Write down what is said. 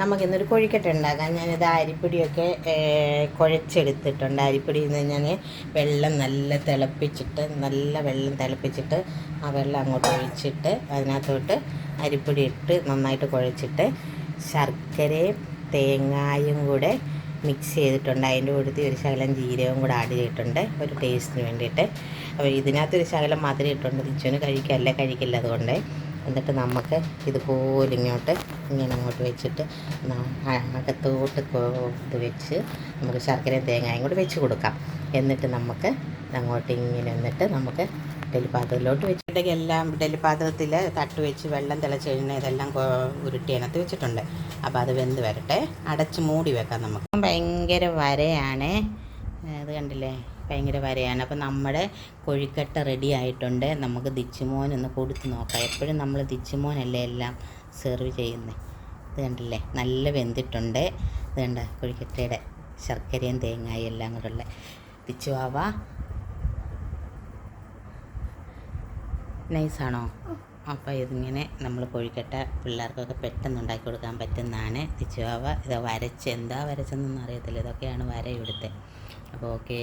നമുക്കിന്നൊരു കൊഴിക്കട്ട ഉണ്ടാക്കാം. ഞാനിത് അരിപ്പൊടിയൊക്കെ കുഴച്ചെടുത്തിട്ടുണ്ട്. അരിപ്പൊടിയിൽ നിന്ന് ഞാൻ വെള്ളം നല്ല തിളപ്പിച്ചിട്ട് നല്ല വെള്ളം തിളപ്പിച്ചിട്ട് ആ വെള്ളം അങ്ങോട്ട് ഒഴിച്ചിട്ട് അതിനകത്തോട്ട് അരിപ്പൊടി ഇട്ട് നന്നായിട്ട് കുഴച്ചിട്ട് ശർക്കരയും തേങ്ങായും കൂടെ മിക്സ് ചെയ്തിട്ടുണ്ട്. അതിന്റെ കൂട്ടത്തിൽ ഒരു ശകലം ജീരകവും കൂടെ ആഡ് ചെയ്തിട്ടുണ്ട്. ഒരു ടേസ്റ്റിന് വേണ്ടിയിട്ട്. അപ്പോൾ ഇതിനകത്ത് ഒരു ശകലം മധുരം ഇട്ടുണ്ട്. തിച്ചുവിന് കഴിക്കല്ല. കഴിക്കില്ല അതുകൊണ്ട്. എന്നിട്ട് നമുക്ക് ഇതുപോലെ ഇങ്ങോട്ട് ഇങ്ങനെ അങ്ങോട്ട് വെച്ചിട്ട് അകത്തോട്ട് ഇത് വെച്ച് നമുക്ക് ശർക്കരയും തേങ്ങയും കൂടി വെച്ച് കൊടുക്കാം. എന്നിട്ട് നമുക്ക് അങ്ങോട്ട് ഇങ്ങനെ എന്നിട്ട് നമുക്ക് ഇഡലി പാത്രത്തിലോട്ട് വെച്ചിട്ടുണ്ടെങ്കിൽ എല്ലാം ഇഡലി പാത്രത്തിൽ തട്ട് വെച്ച് വെള്ളം തിളച്ച് കഴിഞ്ഞാൽ ഇതെല്ലാം ഉരുട്ടി അതിനകത്ത് വെച്ചിട്ടുണ്ട്. അപ്പോൾ അത് വെന്ത് വരട്ടെ. അടച്ച് മൂടി വെക്കാം നമുക്ക്. ഭയങ്കര വരയാണ്. അത് കണ്ടില്ലേ? ഭയങ്കര വരയാണ്. അപ്പോൾ നമ്മുടെ കൊഴിക്കട്ട റെഡി ആയിട്ടുണ്ട്. നമുക്ക് ദിച്ചുമോൻ ഒന്ന് കൊടുത്ത് നോക്കാം. എപ്പോഴും നമ്മൾ ദിച്ചുമോനല്ലേ എല്ലാം സെർവ് ചെയ്യുന്നത് ഇത് കണ്ടില്ലേ? നല്ല വെന്തിട്ടുണ്ട്. ഇത് കണ്ട? കൊഴിക്കട്ടയുടെ ശർക്കരയും തേങ്ങായും എല്ലാം കൂടെ ഉള്ള ദിച്ചുവാവ നൈസാണോ അപ്പോൾ ഇതിങ്ങനെ നമ്മൾ കോഴിക്കട്ട പിള്ളേർക്കൊക്കെ പെട്ടെന്ന് ഉണ്ടാക്കി കൊടുക്കാൻ പറ്റുന്നതാണ്. തിച്ചുവാവ ഇതാ വരച്ച് എന്താ വരച്ചെന്നൊന്നും അറിയത്തില്ല. ഇതൊക്കെയാണ് വര ഇവിടുത്തെ. അപ്പോൾ ഓക്കേ